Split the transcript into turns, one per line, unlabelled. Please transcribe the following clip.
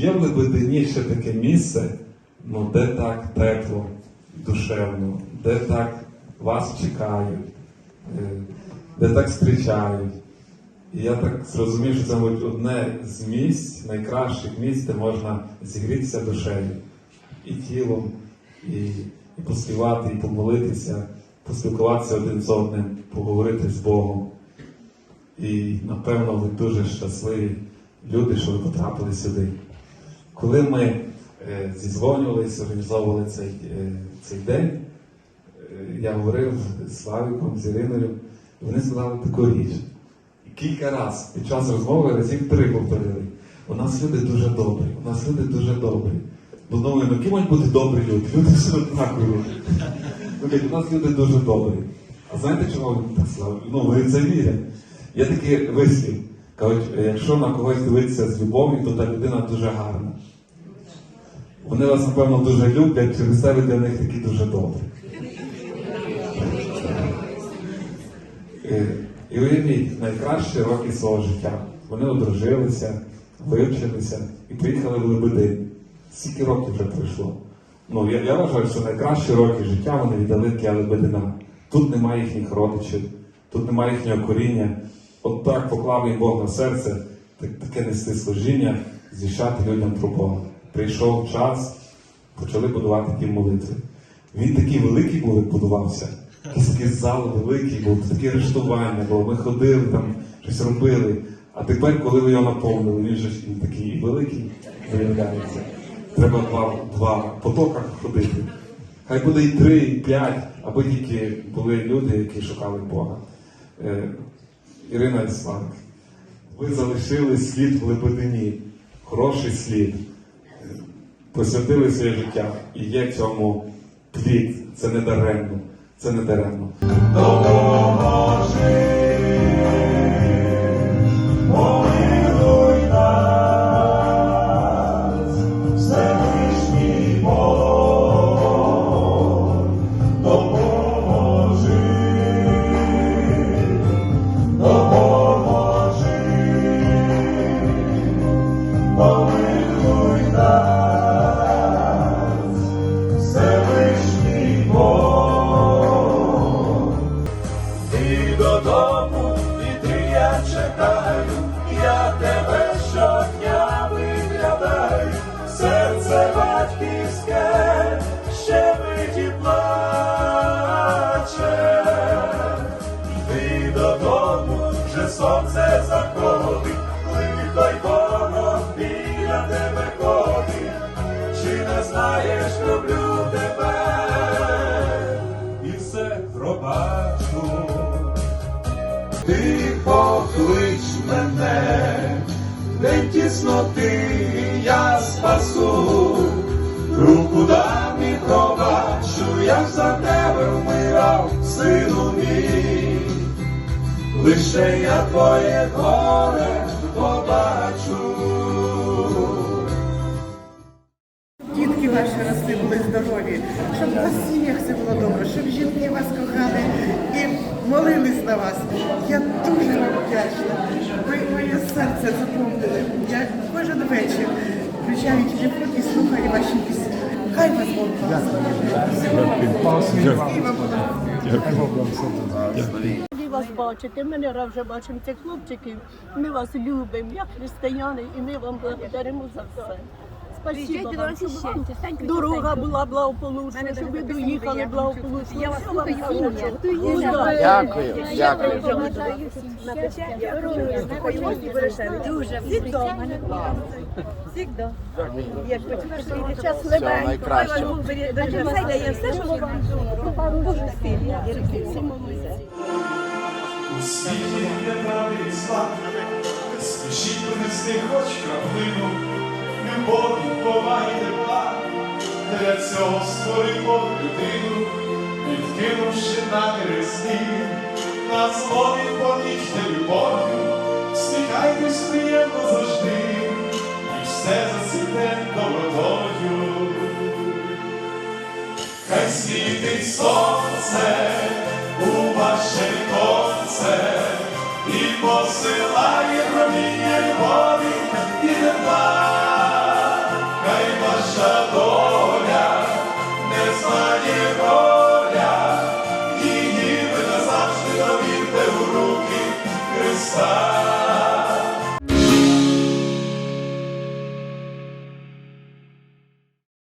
Є в Лебедині ще таке місце, ну де так тепло, душевно, де так вас чекають, е, де так зустрічають. І я так зрозумів, що це мабуть, одне з місць, найкращих місць, де можна зігрітися душею і тілом, і, і поспівати, і помолитися, поспілкуватися один з одним, поговорити з Богом. І напевно ви дуже щасливі люди, що ви потрапили сюди. Коли ми е, зізвонювалися, організовували цей, е, цей день, е, я говорив з Славіком, з Іриною, вони сказали таку річ. І кілька разів під час розмови разів три повторили. У нас люди дуже добрі, у нас люди дуже добрі. Бо думаю, ну які мають бути добрі люди? Люди всі однакові. У нас люди дуже добрі. А знаєте, чому вони так сказали? Ну, вони це вірять. Є такий вислів. Кажуть, якщо на когось дивитися з любов'ю, то та людина дуже гарна. Вони вас, напевно, дуже люблять, через це ви для них такі дуже добрі. Е, І уявіть, найкращі роки свого життя. Вони одружилися, вивчилися і приїхали в Лебедин. Скільки років вже пройшло? Ну, я, я вважаю, що найкращі роки життя вони віддали для Лебедина. Тут немає їхніх родичів, тут немає їхнього коріння. От так поклав їм Бог на серце, так, таке нести служіння, звіщати людям про Бога. Прийшов час, почали будувати ті молитви. Він такий великий був, як будувався. Такий зал великий був, таке арештування було. Ми ходили там, щось робили. А тепер, коли ви його наповнили, він же він такий великий виявляється. Треба два, два потока ходити. Хай буде і три, і п'ять, аби тільки були люди, які шукали Бога. Е, Ірина Ісланк, ви залишили слід в Лебедині, хороший слід, посвятили своє життя. І є в цьому плід. Це не даремно. Це не даремно.
Помилуй нас, Ти поклич мене, де тісноти я спасу, руку дам і пробачу, як за тебе вмирав, сину мій, лише я твоє горе побачу.
Серце заповнили. Я кожен вечір включаю телефон і слухаю ваші пісні. Хай вас Бог благословить.
Вас бачити. Ми не раз вже бачимо цих хлопчиків. Ми вас любимо, як християни, і ми вам благодаримо за все. Спасибо вам, щоб вам дорога була благополучна, щоб ви доїхали благополучно.
Я вас слухаю. Дякую.
Дякую.
Дуже Всегда. Як почнеш час
Всього найкращого.
Дуже все, що ви дуже сильні.
У світі є правди і спішіть принести хоч краплину, для цього створив людину, відкинувши наміри злі, на зло відповічте любов'ю, стихайтесь приємно завжди, і все зацвіте добротою. Хай світить сонце